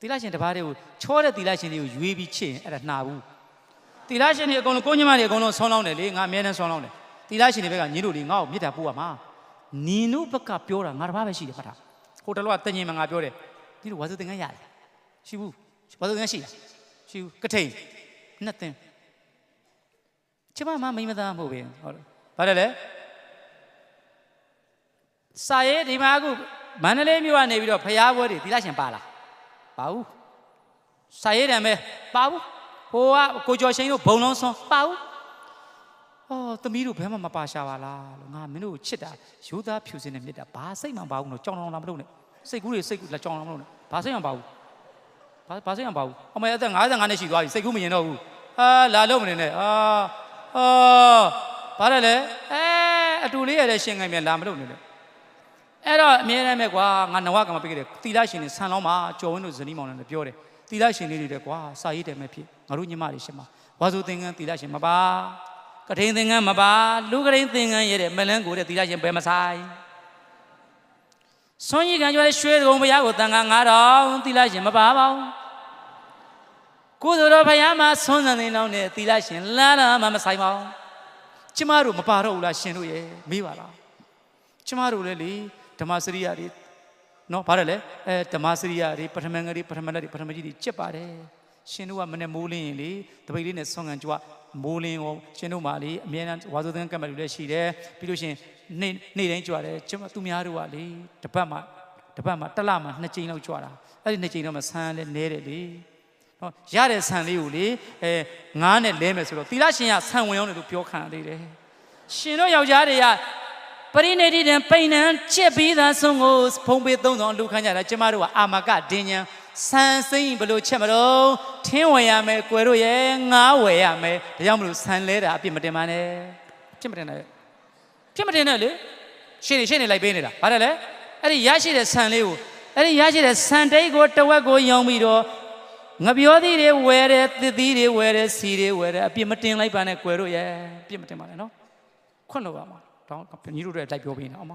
သီလရှင်တစ်ပါးတည်းကိုချောတဲ့သီလရှင်တွေကိုရွေးပြီးချစ်ရင်အဲ့ဒါနှာဘူးသီလရှင်တွေအကုန်လုံးကိုညမတွေအကုန်လုံးဆောင်းလောင်းတယ်လေငါအမြဲတမ်းဆောင်းလောင်းတယ်သီလရှင်တွေဘက်ကညီတို့တွေငါ့ကိုမေတ္တာပို့ရမှာနင်တို့ဘက်ကပြောတာငါတစ်ပါးပဲရှိတယ်ဖတ်တာဟိုတလောကတညင်မှာငါပြောတယ်ဒီလိုဝါစုသင်္ကန်းရတယ်ရှိဘူးဝါစုသင်္ကန်းရှိလားရှိဘူးကထိန်နှစ်သင်ကျမမမိမသားမဟုတ်ပဲဟုတ်တယ်ဘာလဲလဲစာရေးဒီမှာအခုမန္တလေးမြို့ကနေပြီးတော့ဖျားပွဲတွေသီလရှင်ပါလား ပါဘူးစာရေးတယ်မဲပါဘူးဟိုကကိုကျော်ရှိန်တို့ဘုံလုံးဆွန်ပါဘူးအော်သမီးတို့ဘယ်မှမပါရှာပါလားလို့ငါမင်းတို့ကိုချစ်တာရိုးသားဖြူစင်နေမြစ်တာဘာစိတ်မှမပါဘူးလို့ကြောင်တောင်လာမလုပ်နဲ့စိတ်ကူးတွေစိတ်ကူးလာကြောင်တောင်မလုပ်နဲ့ဘာစိတ်မှမပါဘူးဘာဘာစိတ်မှမပါဘူးအမေအသက်55နှစ်ရှိသွားပြီစိတ်ကူးမရင်တော့ဘူးဟာလာလို့မနေနဲ့အာအော်ဘာလဲလဲအဲအတူလေးရတဲ့ရှင်ငယ်မြန်လာမလုပ်နဲ့လေ အဲ့တော့အမြဲတမ်းပဲကွာငါနဝကမပေးခဲ့တယ်သီလရှင်တွေဆန်လောင်းမှာကြော်ဝင်းတို့ဇနီးမောင်နဲ့လည်းပြောတယ်သီလရှင်လေးတွေတဲ့ကွာစာရေးတယ်မဲ့ဖြစ်ငါတို့ညီမတွေရှင်မှာဝါစုသင်္ကန်းသီလရှင်မပါကထိန်သင်္ကန်းမပါလူကထိန်သင်္ကန်းရဲ့တဲ့မလန်းကိုတဲ့သီလရှင်ဘယ်မဆိုင်ဆွမ်းရည်ကံကြွတဲ့ရွှေကုံဘုရားကိုတန်ခါ9000သီလရှင်မပါပါဘူးကိုယ်တော်ဘုရားမှာဆွမ်းစံနေတော့တဲ့သီလရှင်လာလာမှမဆိုင်ပါဘူးကျမတို့မပါတော့ဘူးလားရှင်တို့ရဲ့မေးပါလားကျမတို့လည်းလေ ဓမ္မစရိယာတွေနော်ဗါတယ်လေအဲဓမ္မစရိယာတွေပထမငယ်တွေပထမလက်တွေပထမကြီးတွေကြက်ပါတယ်ရှင်တို့ကမနဲ့မိုးလင်းရင်လေတပိတ်လေးနဲ့ဆွမ်းကန်ကြွမိုးလင်းကိုရှင်တို့မှလေအမြဲတမ်းဝါစုသန်းကတ်မဲ့လူလည်းရှိတယ်ပြီးလို့ရှရင်နေ့နေ့တိုင်းကြွတယ်ကျမသူများတို့ကလေတပတ်မှတပတ်မှတစ်လမှနှစ်ကြိမ်လောက်ကြွတာအဲ့ဒီနှစ်ကြိမ်တော့မှဆန်းလဲနဲတယ်လေနော်ရတဲ့ဆန်လေးကိုလေအဲငားနဲ့လဲမယ်ဆိုတော့သီလရှင်ကဆန်ဝင်အောင်လို့ပြောခံရသေးတယ်ရှင်တို့ယောက်ျားတွေက ပရိနေတိတံပိန်နံချက်ပြီးသားဆုံးကိုဖုံးပေးသုံးဆောင်လူခန်းကြတာကျမတို့ကအာမကဒင်းညာဆန်စိမ့်ဘလို့ချက်မလို့ထင်းဝယ်ရမယ်ကွယ်တို့ရဲ့ငားဝယ်ရမယ်ဒါကြောင့်မလို့ဆန်လဲတာအပြစ်မတင်ပါနဲ့ပြစ်မတင်နဲ့ပြစ်မတင်နဲ့လေရှင်းနေရှင်းနေလိုက်ပေးနေတာဘာလဲလဲအဲ့ဒီရရှိတဲ့ဆန်လေးကိုအဲ့ဒီရရှိတဲ့ဆန်တိတ်ကိုတဝက်ကိုရောင်းပြီးတော့ငပြောသီးတွေဝယ်တယ်သစ်သီးတွေဝယ်တယ်စီတွေဝယ်တယ်အပြစ်မတင်လိုက်ပါနဲ့ကွယ်တို့ရဲ့ပြစ်မတင်ပါနဲ့နော်ခွန့်လို့ပါမှာ တောင်းညီတို့တွေလိုက်ပြောပေးနေအောင်မ